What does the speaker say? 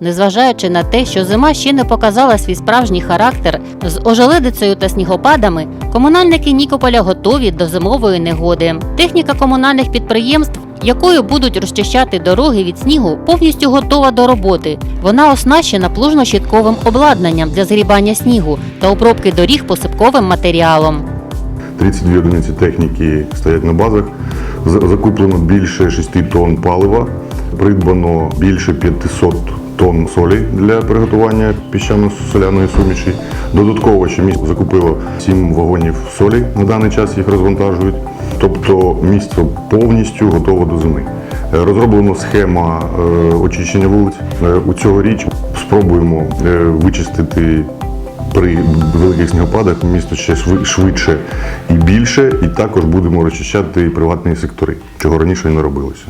Незважаючи на те, що зима ще не показала свій справжній характер з ожеледицею та снігопадами, комунальники Нікополя готові до зимової негоди. Техніка комунальних підприємств, якою будуть розчищати дороги від снігу, повністю готова до роботи. Вона оснащена плужно-щітковим обладнанням для згрібання снігу та обробки доріг посипковим матеріалом. 32 одиниці техніки стоять на базах. Закуплено більше 6 тонн палива, придбано більше 500 тонн солі для приготування піщано-соляної суміші. Додатково ще місто закупило 7 вагонів солі. На даний час їх розвантажують. Тобто місто повністю готово до зими. Е, Розроблена схема е, очищення вулиць. Е, У цьогоріч спробуємо вичистити при великих снігопадах місто ще швидше і більше, і також будемо розчищати приватні сектори, чого раніше не робилося.